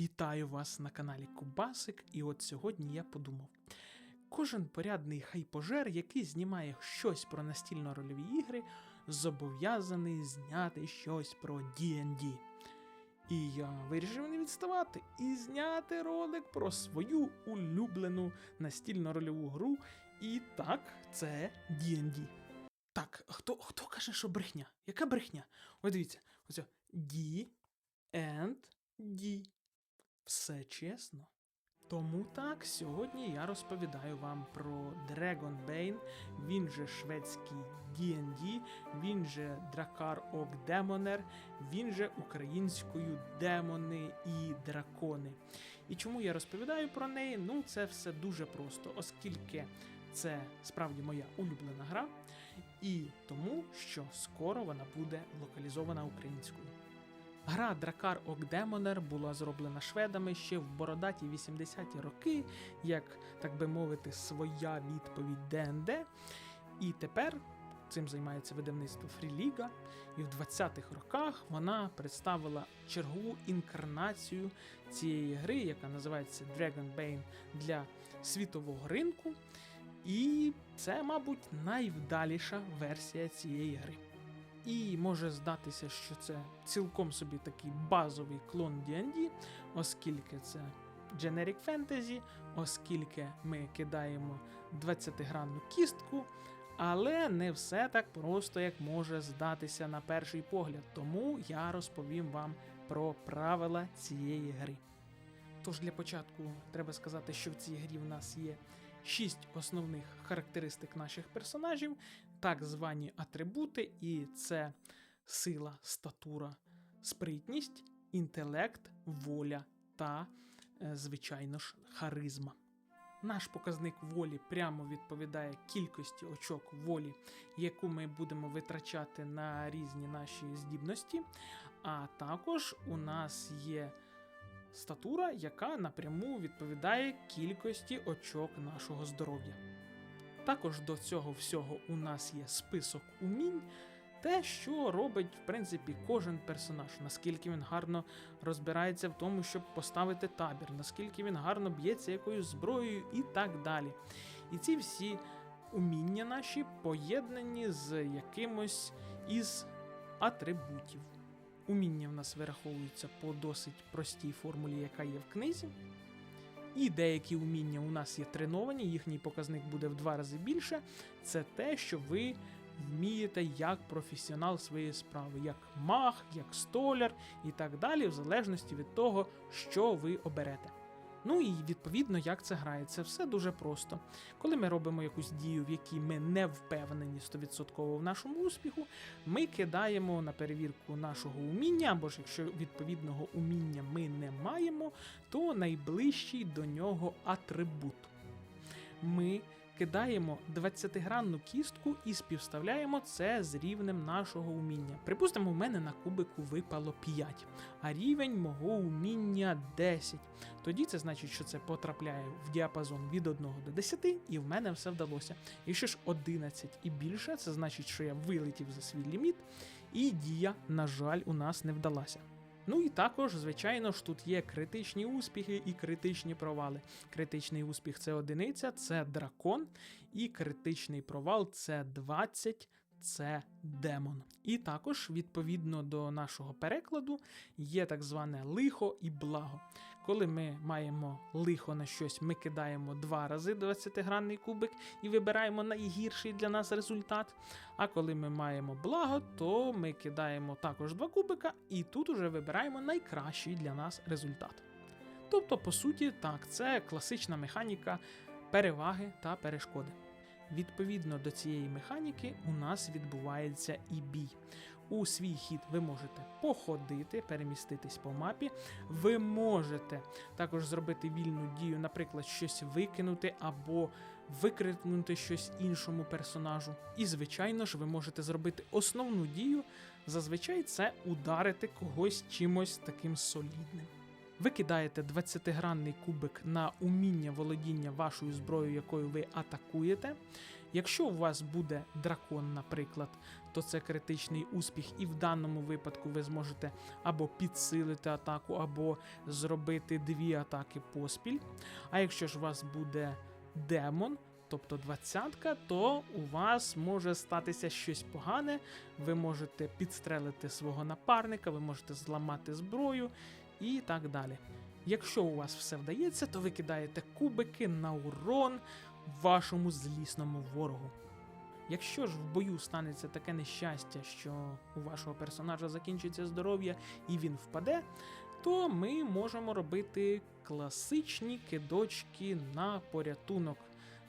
Вітаю вас на каналі Кубасик, і от сьогодні я подумав: кожен порядний хайпожер, який знімає щось про настільно-рольові ігри, зобов'язаний зняти щось про D&D. І я вирішив не відставати і зняти ролик про свою улюблену настільно-рольову гру. І так, це D&D. Так, хто, хто каже, що брехня? Яка брехня? Ось дивіться, ось о, D and D. Все чесно. Тому так, сьогодні я розповідаю вам про Dragonbane, він же шведський D&D, він же Дракар Ок Демонер, він же українською Демони і Дракони. І чому я розповідаю про неї? Ну, це все дуже просто, оскільки це справді моя улюблена гра, і тому, що скоро вона буде локалізована українською. Гра Дракар Окдемонер була зроблена шведами ще в бородаті 80-ті роки, як так би мовити, своя відповідь ДНД. І тепер цим займається видавництво Фріліга. І в 20-х роках вона представила чергову інкарнацію цієї гри, яка називається Dragonbane для світового ринку. І це, мабуть, найвдаліша версія цієї гри. І може здатися, що це цілком собі такий базовий клон D&D, оскільки це Generic Fantasy, оскільки ми кидаємо 20-гранну кістку, але не все так просто, як може здатися на перший погляд. Тому я розповім вам про правила цієї гри. Тож для початку треба сказати, що в цій грі в нас є шість основних характеристик наших персонажів, так звані атрибути, і це сила, статура, спритність, інтелект, воля та, е, звичайно ж, харизма. Наш показник волі прямо відповідає кількості очок волі, яку ми будемо витрачати на різні наші здібності. А також у нас є статура, яка напряму відповідає кількості очок нашого здоров'я. Також до цього всього у нас є список умінь, те, що робить, в принципі, кожен персонаж, наскільки він гарно розбирається в тому, щоб поставити табір, наскільки він гарно б'ється якоюсь зброєю і так далі. І ці всі уміння наші поєднані з якимось із атрибутів. Уміння в нас вираховуються по досить простій формулі, яка є в книзі. І деякі уміння у нас є треновані, їхній показник буде в два рази більше. Це те, що ви вмієте як професіонал своєї справи, як маг, як столяр і так далі, в залежності від того, що ви оберете. Ну і відповідно, як це грається, все дуже просто. Коли ми робимо якусь дію, в якій ми не впевнені 100% в нашому успіху, ми кидаємо на перевірку нашого уміння, або ж якщо відповідного уміння ми не маємо, то найближчий до нього атрибут. Ми кидаємо 20-гранну кістку і співставляємо це з рівнем нашого уміння. Припустимо, в мене на кубику випало 5, а рівень мого уміння 10. Тоді це значить, що це потрапляє в діапазон від 1 до 10, і в мене все вдалося. Якщо ж 11 і більше, це значить, що я вилетів за свій ліміт, і дія, на жаль, у нас не вдалася. Ну і також, звичайно ж, тут є критичні успіхи і критичні провали. Критичний успіх це одиниця, це дракон, і критичний провал це 20. Це демон. І також, відповідно до нашого перекладу, є так зване лихо і благо. Коли ми маємо лихо на щось, ми кидаємо два рази 20-гранний кубик і вибираємо найгірший для нас результат. А коли ми маємо благо, то ми кидаємо також два кубика, і тут уже вибираємо найкращий для нас результат. Тобто, по суті, так, це класична механіка переваги та перешкоди. Відповідно до цієї механіки, у нас відбувається і бій. У свій хід ви можете походити, переміститись по мапі. Ви можете також зробити вільну дію, наприклад, щось викинути або викрикнути щось іншому персонажу. І, звичайно ж, ви можете зробити основну дію. Зазвичай це ударити когось чимось таким солідним. Ви кидаєте 20-гранний кубик на уміння володіння вашою зброєю, якою ви атакуєте. Якщо у вас буде дракон, наприклад, то це критичний успіх, і в даному випадку ви зможете або підсилити атаку, або зробити дві атаки поспіль. А якщо ж у вас буде демон, тобто двадцятка, то у вас може статися щось погане. Ви можете підстрелити свого напарника, ви можете зламати зброю і так далі. Якщо у вас все вдається, то ви кидаєте кубики на урон вашому злісному ворогу. Якщо ж в бою станеться таке нещастя, що у вашого персонажа закінчиться здоров'я і він впаде, то ми можемо робити класичні кидочки на порятунок.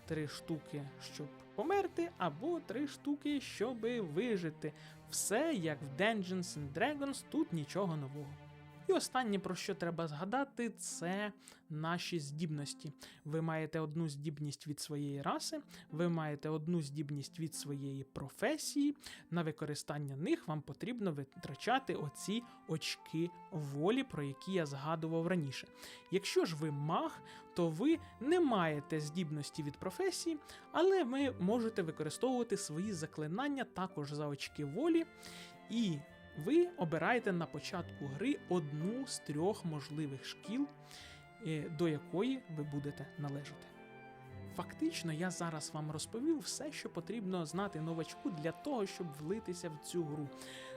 Три штуки, щоб померти, або три штуки, щоб вижити. Все як в Dungeons and Dragons, тут нічого нового. І останнє, про що треба згадати, це наші здібності. Ви маєте одну здібність від своєї раси, ви маєте одну здібність від своєї професії. На використання них вам потрібно витрачати оці очки волі, про які я згадував раніше. Якщо ж ви маг, то ви не маєте здібності від професії, але ви можете використовувати свої заклинання також за очки волі. І ви обираєте на початку гри одну з трьох можливих шкіл, е, до якої ви будете належати. Фактично, я зараз вам розповів все, що потрібно знати новачку для того, щоб влитися в цю гру.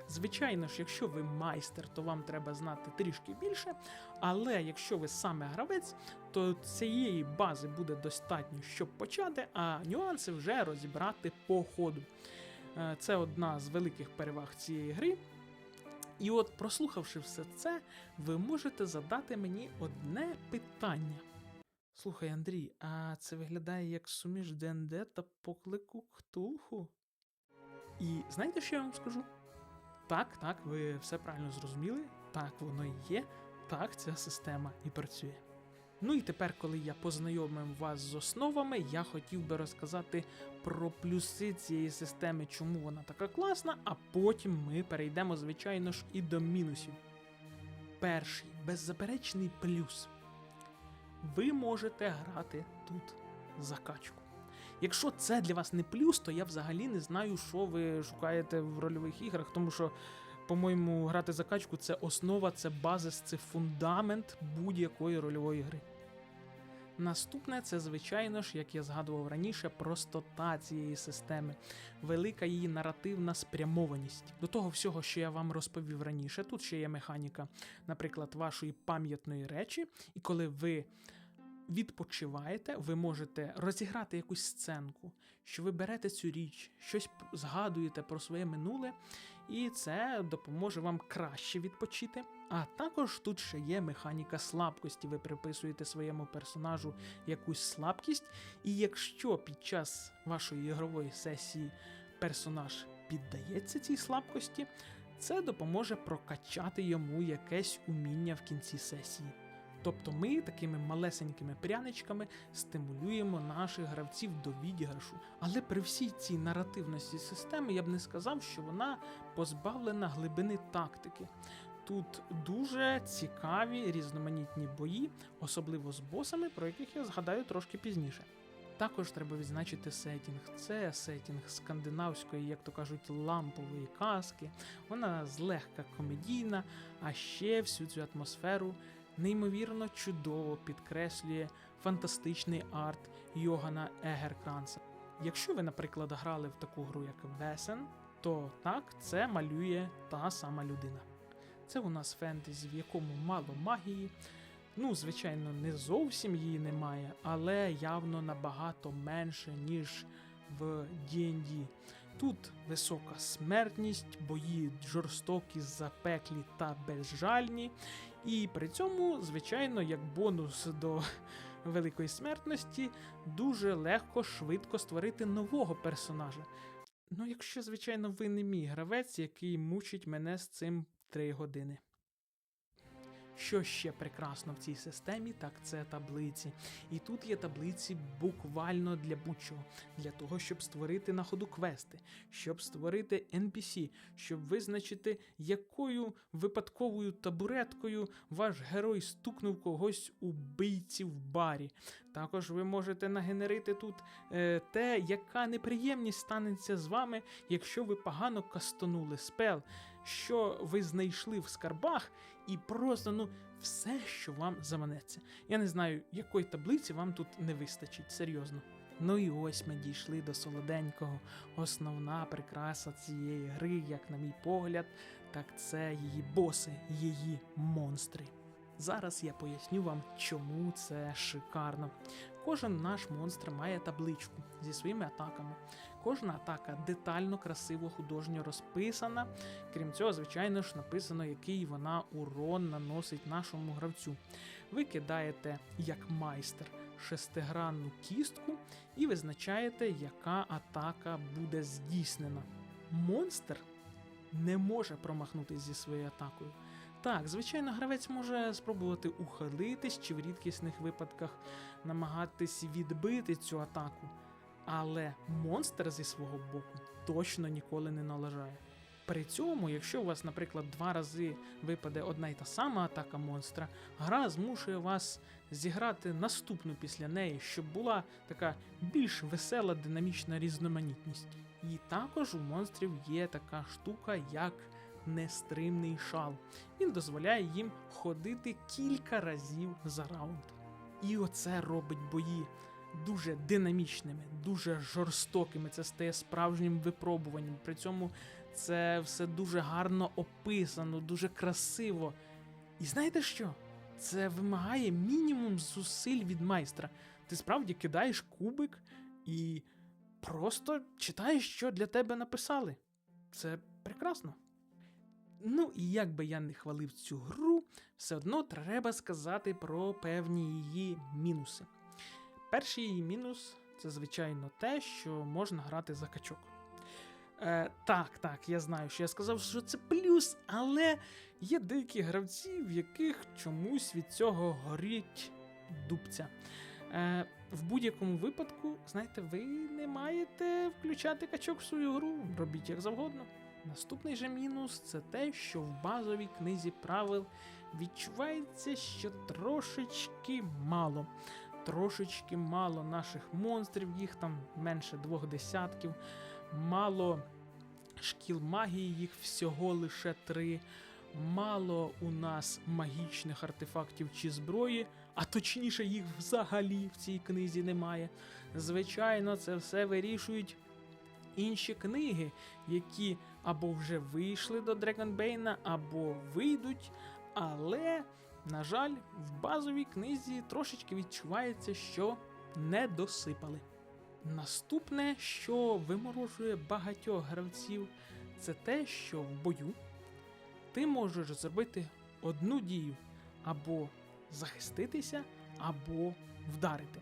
Звичайно ж, якщо ви майстер, то вам треба знати трішки більше. Але якщо ви саме гравець, то цієї бази буде достатньо, щоб почати, а нюанси вже розібрати по ходу. Е, Це одна з великих переваг цієї гри. І от, прослухавши все це, ви можете задати мені одне питання. Слухай, Андрій, а це виглядає як суміш ДНД та поклику Ктулху? І знаєте, що я вам скажу? Так, так, ви все правильно зрозуміли. Так, воно і є. Так, ця система і працює. Ну і тепер, коли я познайомив вас з основами, я хотів би розказати про плюси цієї системи, чому вона така класна, а потім ми перейдемо, звичайно ж, і до мінусів. Перший беззаперечний плюс. Ви можете грати тут закачку. Якщо це для вас не плюс, то я взагалі не знаю, що ви шукаєте в рольових іграх, тому що, по-моєму, грати закачку це основа, це базис, це фундамент будь-якої рольової гри. Наступне це, звичайно ж, як я згадував раніше, простота цієї системи, велика її наративна спрямованість. До того всього, що я вам розповів раніше, тут ще є механіка, наприклад, вашої пам'ятної речі, і коли ви відпочиваєте, ви можете розіграти якусь сценку, що ви берете цю річ, щось згадуєте про своє минуле, і це допоможе вам краще відпочити. А також тут ще є механіка слабкості. Ви приписуєте своєму персонажу якусь слабкість, і якщо під час вашої ігрової сесії персонаж піддається цій слабкості, це допоможе прокачати йому якесь уміння в кінці сесії. Тобто ми такими малесенькими пряничками стимулюємо наших гравців до відіграшу. Але при всій цій наративності системи я б не сказав, що вона позбавлена глибини тактики. Тут дуже цікаві різноманітні бої, особливо з босами, про яких я згадаю трошки пізніше. Також треба відзначити сетінг. Це сетінг скандинавської, як то кажуть, лампової казки. Вона злегка комедійна, а ще всю цю атмосферу неймовірно чудово підкреслює фантастичний арт Йогана Егеркранца. Якщо ви, наприклад, грали в таку гру, як Весен, то так, це малює та сама людина. Це у нас фентезі, в якому мало магії. Ну, звичайно, не зовсім її немає, але явно набагато менше, ніж в D&D. Тут висока смертність, бої жорстокі, запеклі та безжальні. І при цьому, звичайно, як бонус до великої смертності, дуже легко швидко створити нового персонажа. Ну, якщо, звичайно, ви не мій гравець, який мучить мене з цим 3 години. Що ще прекрасно в цій системі, так це таблиці. І тут є таблиці буквально для будь-чого. Для того, щоб створити на ходу квести, щоб створити NPC, щоб визначити, якою випадковою табуреткою ваш герой стукнув когось у бийці в барі. Також ви можете нагенерити тут е, те, яка неприємність станеться з вами, якщо ви погано кастонули спел, що ви знайшли в скарбах, і просто ну все, що вам заманеться. Я не знаю, якої таблиці вам тут не вистачить, серйозно. Ну і ось ми дійшли до солоденького. Основна прикраса цієї гри, як на мій погляд, так це її боси, її монстри. Зараз я поясню вам, чому це шикарно. Кожен наш монстр має табличку зі своїми атаками. Кожна атака детально, красиво, художньо розписана. Крім цього, звичайно ж, написано, який вона урон наносить нашому гравцю. Ви кидаєте як майстер шестигранну кістку і визначаєте, яка атака буде здійснена. Монстр не може промахнутися зі своєю атакою. Так, звичайно, гравець може спробувати ухилитись чи в рідкісних випадках намагатись відбити цю атаку. Але монстр зі свого боку точно ніколи не налажає. При цьому, якщо у вас, наприклад, два рази випаде одна й та сама атака монстра, гра змушує вас зіграти наступну після неї, щоб була така більш весела динамічна різноманітність. І також у монстрів є така штука, як нестримний шал. Він дозволяє їм ходити кілька разів за раунд. І оце робить бої дуже динамічними, дуже жорстокими. Це стає справжнім випробуванням. При цьому це все дуже гарно описано, дуже красиво. І знаєте що? Це вимагає мінімум зусиль від майстра. Ти справді кидаєш кубик і просто читаєш, що для тебе написали. Це прекрасно. Ну і як би я не хвалив цю гру, все одно треба сказати про певні її мінуси. Перший її мінус це, звичайно, те, що можна грати за качок. Е, так, так, я знаю, що я сказав, що це плюс, але є деякі гравці, в яких чомусь від цього горить дубця. Е, в будь-якому випадку, знаєте, ви не маєте включати качок в свою гру, робіть як завгодно. Наступний же мінус це те, що в базовій книзі правил відчувається, що трошечки мало. Трошечки мало наших монстрів, їх там менше двох десятків, мало шкіл магії, їх всього лише три. Мало у нас магічних артефактів чи зброї, а точніше, їх взагалі в цій книзі немає. Звичайно, це все вирішують інші книги, які або вже вийшли до Драгонбейна, або вийдуть. Але, на жаль, в базовій книзі трошечки відчувається, що не досипали. Наступне, що виморожує багатьох гравців, це те, що в бою ти можеш зробити одну дію або захиститися, або вдарити.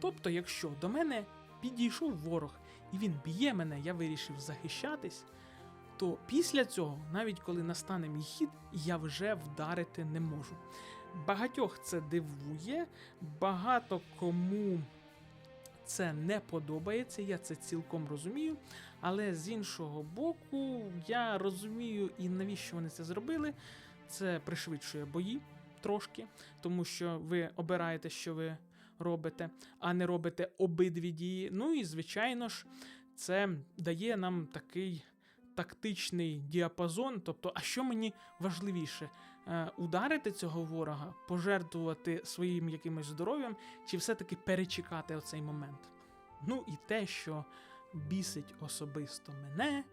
Тобто, якщо до мене підійшов ворог і він б'є мене, я вирішив захищатись, то після цього, навіть коли настане мій хід, я вже вдарити не можу. Багатьох це дивує, багато кому це не подобається, я це цілком розумію. Але з іншого боку, я розумію і навіщо вони це зробили. Це пришвидшує бої трошки, тому що ви обираєте, що ви робите, а не робите обидві дії. Ну і звичайно ж, це дає нам такий тактичний діапазон. Тобто, а що мені важливіше? Е, Ударити цього ворога, пожертвувати своїм якимось здоров'ям, чи все-таки перечекати оцей момент? Ну і те, що бісить особисто мене,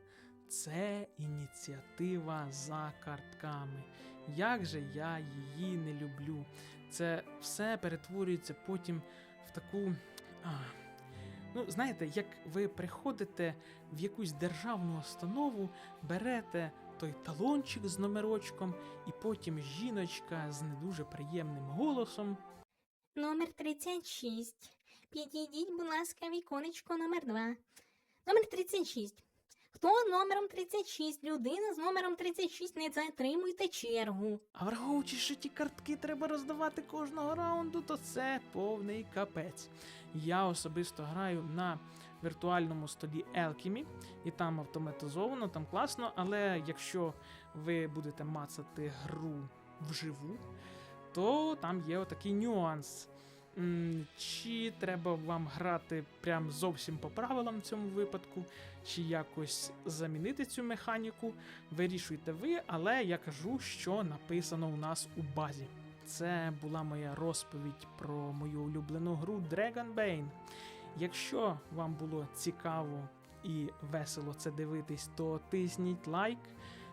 це ініціатива за картками. Як же я її не люблю. Це все перетворюється потім в таку. А, ну, знаєте, як ви приходите в якусь державну установу, берете той талончик з номерочком, і потім жіночка з не дуже приємним голосом. Номер 36. Підійдіть, будь ласка, віконечко номер 2. Номер 36. Хто номером 36? Людина з номером 36 не затримуйте чергу. А враховуючи, що ті картки треба роздавати кожного раунду, то це повний капець. Я особисто граю на віртуальному столі Alchemy, і там автоматизовано, там класно, але якщо ви будете мацати гру вживу, то там є отакий нюанс. Чи треба вам грати прям зовсім по правилам в цьому випадку, чи якось замінити цю механіку, вирішуйте ви, але я кажу, що написано у нас у базі. Це була моя розповідь про мою улюблену гру Dragonbane. Якщо вам було цікаво і весело це дивитись, то тисніть лайк,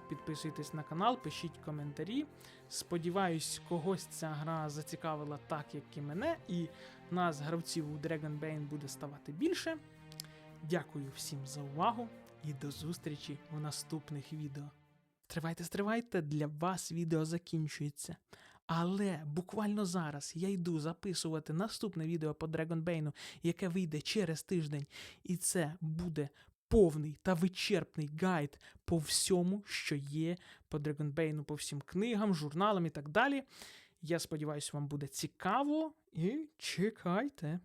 підписуйтесь на канал, пишіть коментарі. Сподіваюсь, когось ця гра зацікавила так, як і мене, і нас, гравців у Dragonbane, буде ставати більше. Дякую всім за увагу і до зустрічі в наступних відео. Стривайте, стривайте, для вас відео закінчується. Але буквально зараз я йду записувати наступне відео по Dragonbane, яке вийде через тиждень, і це буде повний та вичерпний гайд по всьому, що є по Драгонбейну, по всім книгам, журналам і так далі. Я сподіваюся, вам буде цікаво і чекайте.